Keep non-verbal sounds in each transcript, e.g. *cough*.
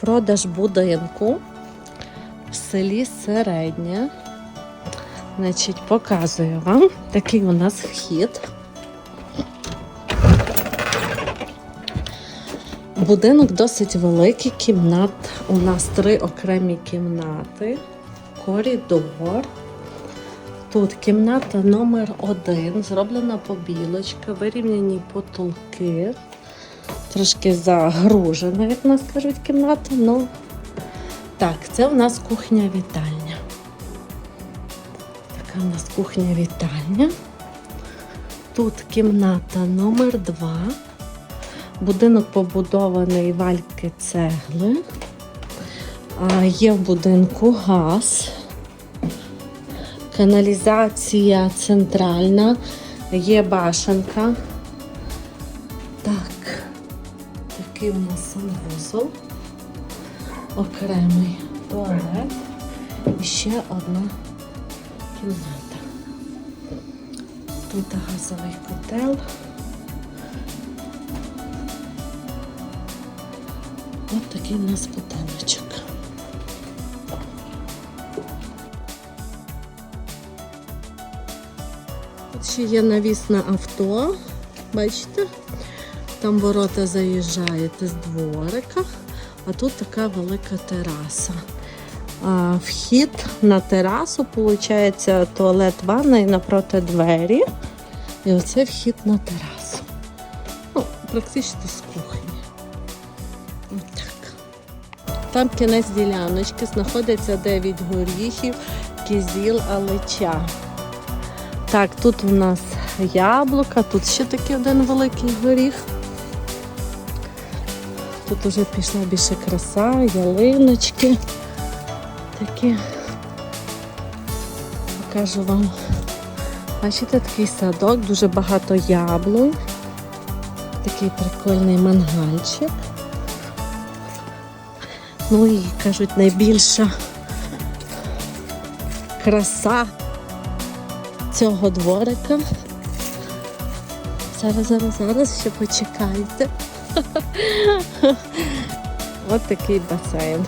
Продаж будинку в селі Середнє. Значить, показую вам такий у нас вхід. Будинок досить великий, кімнат. У нас три окремі кімнати, коридор. Тут кімната номер один, зроблена побілочка, вирівняні потолки. Трошки загружена, як нас кажуть, кімната. Ну, так, це у нас кухня-вітальня. Така у нас кухня-вітальня. Тут кімната номер два. Будинок побудований вальки цегли. Є в будинку газ, каналізація центральна, є башенка. Такий у нас санвузол, окремий туалет і ще одна кімната. Тут газовий котел. Ось такий у нас будиночок. Тут ще є навіс на авто. Бачите? Там ворота заїжджаєте з дворика, а тут така велика тераса. Вхід на терасу, виходить, туалет, ванна і напроти двері. І оце вхід на терасу. Ну, практично з кухні. Отак. Там кінець діляночки знаходиться 9 горіхів, кізіл, алеча. Так, тут у нас яблука, тут ще такий один великий горіх. Тут уже пішла більше краса, ялиночки. Такі. Покажу вам. Бачите, такий садок, дуже багато яблунь. Такий прикольний мангальчик. Ну і кажуть, найбільша краса цього дворика. Зараз, зараз, зараз ще почекайте. *laughs* Ось такий басейн.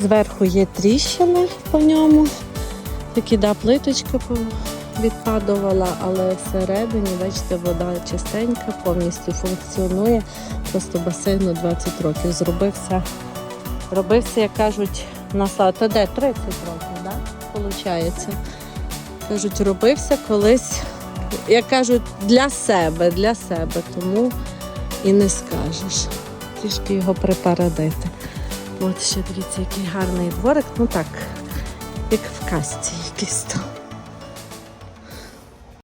Зверху є тріщини по ньому. Такі да, плиточка відпадувала, але всередині, бачите, вода чистенька, повністю функціонує. Просто басейну 20 років. Зробився, робився, як кажуть, на славу. Та де 30 років, так? Получається. Кажуть, робився колись, як кажуть, для себе, для себе, тому і не скажеш. Трішки його припарадити. От ще дивіться, який гарний дворик. Ну так, як в касті якийсь там.